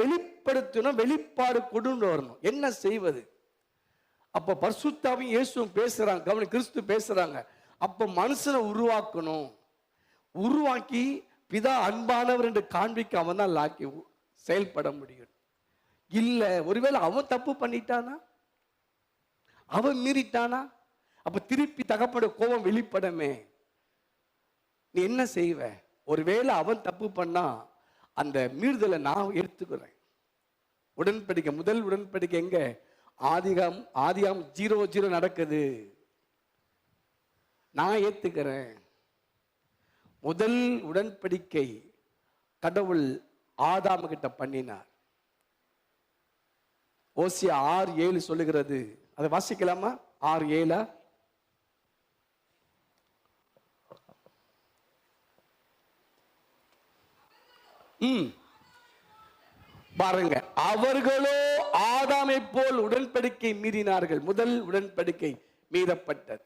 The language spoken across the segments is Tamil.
வெளிப்படுத்தணும் வெளிப்பாடு கொண்டு வரணும். என்ன செய்வது? அப்போ பரிசுத்தாவும் இயேசுவும் பேசுகிறாங்க கவனி கிறிஸ்து பேசுகிறாங்க அப்போ மனுஷனை உருவாக்கணும். உருவாக்கி பிதா அன்பானவர் என்று காண்பிக்க அவன் தான் லாக்கி செயல்பட முடியும். இல்லை ஒருவேளை அவன் தப்பு பண்ணிட்டானா? அவன் மீறிட்டானா? அப்போ திருப்பி தகப்பட கோபம் வெளிப்படமே. நீ என்ன செய்வ? ஒருவேளை அவன் தப்பு பண்ணா அந்த மீறுதலை நான் எடுத்துக்கிறேன். உடன்படிக்கை முதல் உடன்படிக்கை எங்க? ஆதிகாம் ஆதிகாம் ஜீரோ ஜீரோ நடக்குது. நான் ஏத்துக்கிறேன். முதல் உடன்படிக்கை கடவுள் ஆதாம கிட்ட பண்ணினார். ஓசியா ஆறு ஏழு சொல்லுகிறது. அதை வாசிக்கலாமா? ஆறு ஏழா? ம். பாருங்க அவர்களோ ஆதாமை போல் உடன்படிக்கை மீறினார்கள். முதல் உடன்படிக்கை மீறப்பட்டது.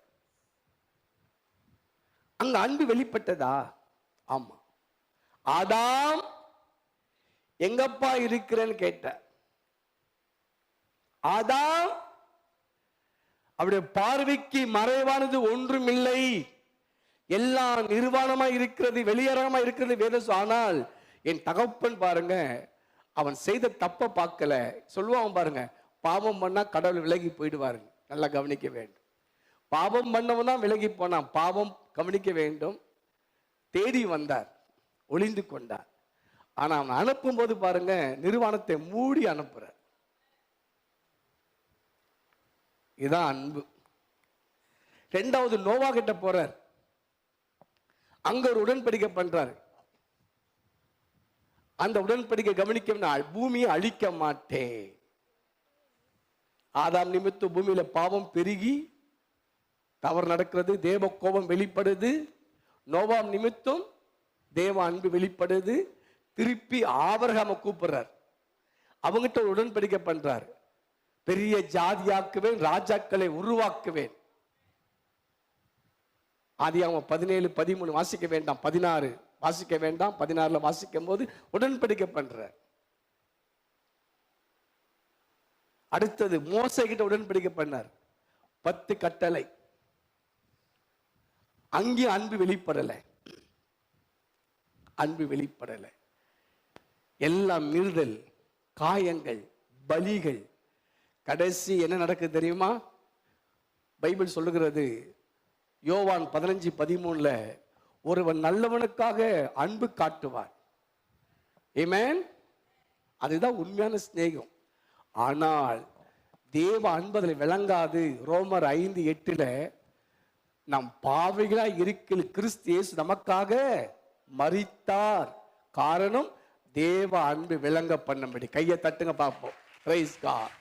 அங்க அன்பு வெளிப்பட்டதா? ஆமா. ஆதாம் எங்கப்பா இருக்கிறேன்னு கேட்ட. ஆதாம் அவருடைய பார்வைக்கு மறைவானது ஒன்றும் இல்லை எல்லாம் நிர்வாணமா இருக்கிறது வெளியரங்கமா இருக்கிறது வேதம். ஆனால் என் தகப்பன் பாருங்க அவன் செய்த தப்ப பார்க்கல. சொல்லுவான் பாருங்க பாவம் பண்ணா கடவுள் விலகி போயிடுவாருங்க நல்லா கவனிக்க வேண்டும். பாவம் பண்ணவன் தான் விலகி போனான். பாவம் கவனிக்க வேண்டும். தேடி வந்தார். ஒளிந்து கொண்டார். ஆனா அவன் அனுப்பும் போது பாருங்க நிறுவனத்தை மூடி அனுப்புகிறார் இதான் அன்பு. ரெண்டாவது நோவா கிட்ட போறார். அங்க ஒரு உடன்படிக்கை பண்றாரு. அந்த உடன்படிக்கை கவனிக்க நான் பூமியை அழிக்க மாட்டேன். ஆதாம் நிமித்தம் பூமியில பாவம் பெருகி தவறு நடக்கிறது தேவ கோபம் வெளிப்படுது. நோவாம் நிமித்தம் தேவ அன்பு வெளிப்படுது. திருப்பி ஆபரகாம கூப்பிடுறார். அவங்கிட்ட ஒரு உடன்படிக்கை பண்றார். பெரிய ஜாதியாக்குவேன் ராஜாக்களை உருவாக்குவேன். ஆதி அவன் பதினேழு பதிமூணு வாசிக்க வேண்டாம் பதினாறு. வாசிக்க வேண்டாம். பதினாறுல வாசிக்கும் போது உடன்படிக்கை பண்ற அடுத்தது மோசை கிட்ட உடன்படிக்கை பண்ணார். பத்து கட்டளை. அங்கேயும் அன்பு வெளிப்படல. அன்பு வெளிப்படல. எல்லாம் மீறுதல் காயங்கள் பலிகள். கடைசி என்ன நடக்குது தெரியுமா? பைபிள் சொல்லுகிறது யோவான் பதினஞ்சு பதிமூணுல ஒருவன் நல்லவனுக்காக அன்பு காட்டுவார் ஏமேன் அதுதான் உண்மையான சிநேகம். ஆனால் தேவ அன்பு அதில் விளங்காது. ரோமர் ஐந்து எட்டுல நம் பாவைகளா இருக்கில் கிறிஸ்து இயேசு நமக்காக மறித்தார் காரணம் தேவ அன்பு விளங்க பண்ணும்படி கையை தட்டுங்க பார்ப்போம். Rice God